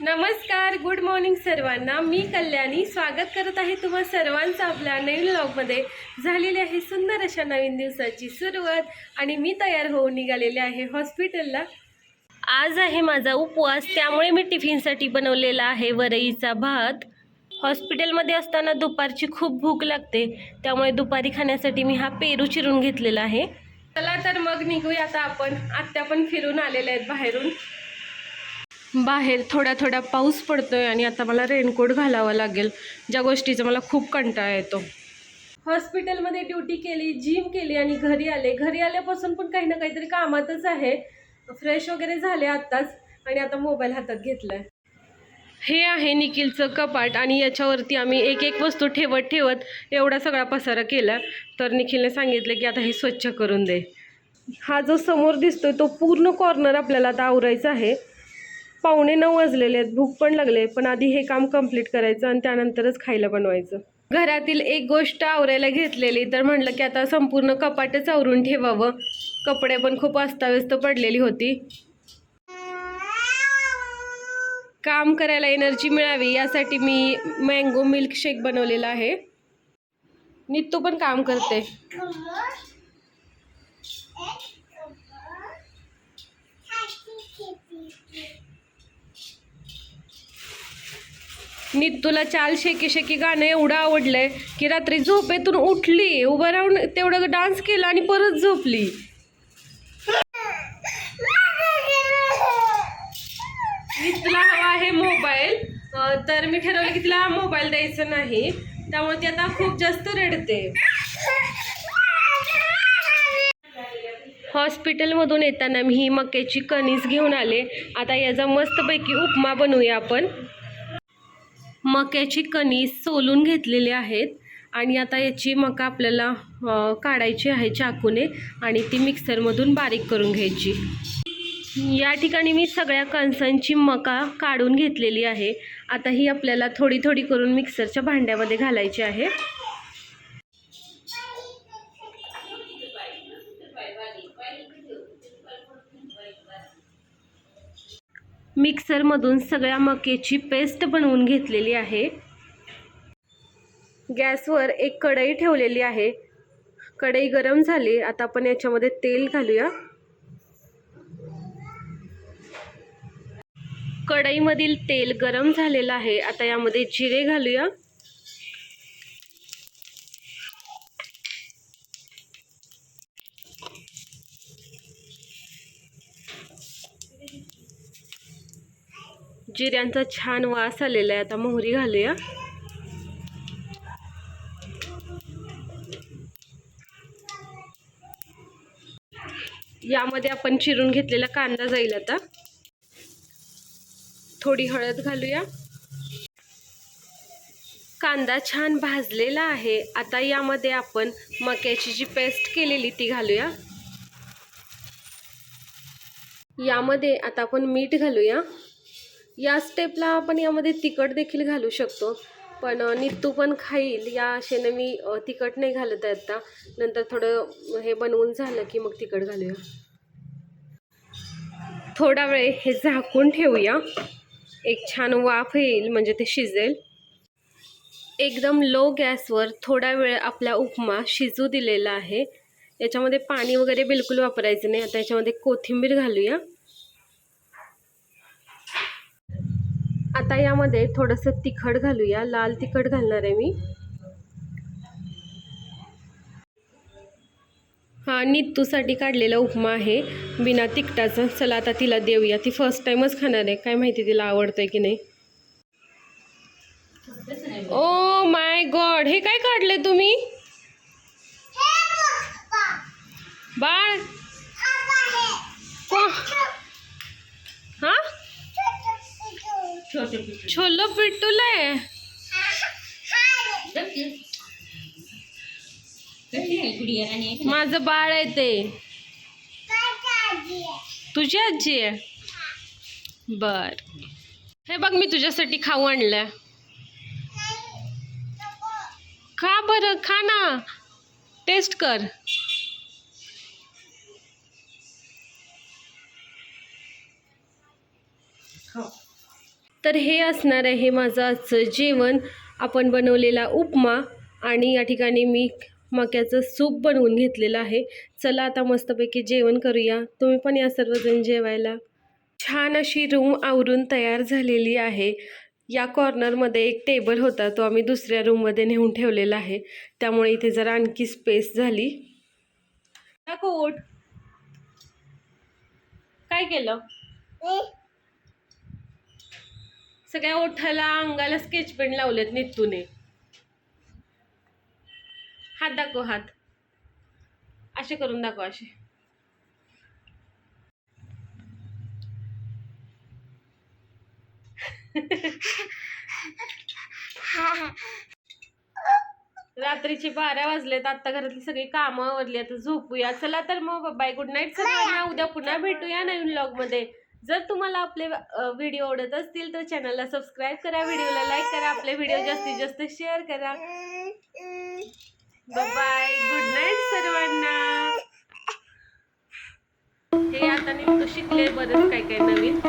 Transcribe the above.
नमस्कार good morning सर्वांना. मी कल्याणी. स्वागत करत आहे तुम्हा सर्वांचं आपल्या नवीन ब्लॉगमध्ये झालेली आहे सुंदर अशा नवीन दिवसाची सुरुवात आणि मी तयार होऊन निघालेले आहे हॉस्पिटलला आज आहे माझा उपवास त्यामुळे मी टिफिनसाठी बनवलेला आहे वरईचा भात. हॉस्पिटलमध्ये असताना दुपारची खूप भूक लागते त्यामुळे दुपारी खाण्यासाठी मी हा पेरू चिरून घेतलेला आहे. चला तर मग निघूया आता आपण. आत्या पण फिरून आलेल्या आहेत बाहेरून. बाहेर थोडा थोडा पाऊस पडतो आहे आणि आता मला रेनकोट घालावा लागेल. ज्या गोष्टीचा मला खूप कंटाळा येतो. हॉस्पिटलमध्ये ड्युटी केली जिम केली आणि घरी आले. घरी आल्यापासून पण काही ना काहीतरी कामातच आहे. फ्रेश वगैरे झाले आत्ताच आणि आता मोबाईल हातात घेतलाय. हे आहे निखिलचं कपाट आणि याच्यावरती आम्ही एक एक वस्तू ठेवत ठेवत एवढा सगळा पसारा केला. तर निखिलने सांगितलं की आता हे स्वच्छ करून दे. हा जो समोर दिसतोय तो पूर्ण कॉर्नर आपल्याला आता आवरायचा आहे. पावणे नऊ वाजलेले आहेत भूक पण लागले पण आधी हे काम कंप्लीट करायचं आणि त्यानंतरच खायला बनवायचं. घरातील एक गोष्ट आवरायला घेतलेली तर म्हटलं की आता संपूर्ण कपाटच आवरून ठेवावं. कपडे पण खूप अस्ताव्यस्त पडलेली होती. काम करायला एनर्जी मिळावी यासाठी मी मँगो मिल्कशेक बनवलेला आहे. नित्तू पण काम करते. तुला चाल शेकी शेकी गाणं एवढं आवडलंय की रात्री झोपेतून उठली उभं राहून तेवढं डान्स केला आणि परत झोपली. तुला हवा आहे मोबाईल. तर मी ठरवलं की तिला मोबाईल द्यायचा नाही. त्यामुळे ती आता खूप जास्त रडते. हॉस्पिटलमधून येताना मी ही मक्याची कणीस घेऊन आले. आता याचा मस्तपैकी उपमा बनवूया आपण. मक्याची कणी सोलून घेतलेली आहेत आणि आता याची मका आपल्याला काढायची आहे चाकूने आणि ती मिक्सरमधून बारीक करून घ्यायची. या ठिकाणी मी सगळ्या कणसांची मका काढून घेतलेली आहे. आता ही आपल्याला थोडी थोडी करून मिक्सरच्या भांड्यामध्ये घालायची आहे. मिक्सरमधून सगळ्या मकेची पेस्ट बनवून घेतलेली आहे. गॅसवर एक कढई ठेवलेली आहे. कढई गरम झाली. आता आपण याच्यामध्ये तेल घालूया. कढईमधील तेल गरम झालेलं आहे. आता यामध्ये जिरे घालूया. जिऱ्यांचा छान वास आलेला आहे. आता मोहरी घालूया. यामध्ये आपण चिरून घेतलेला कांदा जाईल आता. थोडी हळद घालूया. कांदा छान भाजलेला आहे. आता यामध्ये आपण मक्याची जी पेस्ट केलेली ती घालूया. यामध्ये आता आपण मीठ घालूया. या स्टेपला आपण यामध्ये तिखट देखील घालू शकतो. पण नित्तू पण खाईल. या आशेने मी तिखट नाही घालत आहे आता. नंतर थोडं हे बनवून झालं की मग तिखट घालूया. थोडा वेळ हे झाकून ठेवूया. एक छान वाफ येईल म्हणजे ते शिजेल. एकदम लो गॅसवर थोडा वेळ आपला उपमा शिजू दिलेला आहे. याच्यामध्ये पाणी वगैरे बिलकुल वापरायचं नाही. आता याच्यामध्ये कोथिंबीर घालूया. आता यामध्ये थोडंसं तिखट घालूया. लाल तिखट घालणार आहे मी. हा नित्तूसाठी काढलेला उपमा आहे. बिना तिखटाचा. चला आता तिला देऊया. ती फर्स्ट टाइमच खाणार आहे. काय माहिती तिला आवडतंय की नाही. ओ माय गॉड हे काय काढले तुम्ही? बाळ को हा छोलो पिट्टूलाय माझं बाळ आहे ते. तुझी आजी आहे? बर. हे बघ मी तुझ्यासाठी खाऊ आणलं खा बरं खा ना. टेस्ट कर. तर हे असणार आहे माझं आजचं जेवण. आपण बनवलेला उपमा आणि या ठिकाणी मी मक्याचं सूप बनवून घेतलेलं आहे. चला आता मस्तपैकी जेवण करूया. तुम्ही पण या सर्वजण जेवायला. छान अशी रूम आवरून तयार झालेली आहे. या कॉर्नरमध्ये एक टेबल होता तो आम्ही दुसऱ्या रूममध्ये नेऊन ठेवलेला आहे. त्यामुळे इथे जरा आणखी स्पेस झाली. कोट काय केलं? सगळ्या ओठाला अंगाला स्केच पेन लावलेत नितूने. हात दाखव हात. असे करून दाखव असे. रात्रीचे बारा वाजलेत आता घरातली सगळी कामं आवरली आता झोपूया. चला तर मग बाय. गुड नाईट सगळ्यांना. उद्या पुन्हा भेटूया नवीन लॉगमध्ये. जर तुम्हाला आपले व्हिडिओ आवडत असतील तर चॅनलला सबस्क्राईब करा व्हिडिओला लाईक करा आपले व्हिडिओ जास्तीत जास्त शेअर करा. बाय गुड नाईट सर्वांना. हे आता नेमकं शिकले बरंच काय काय नवीन.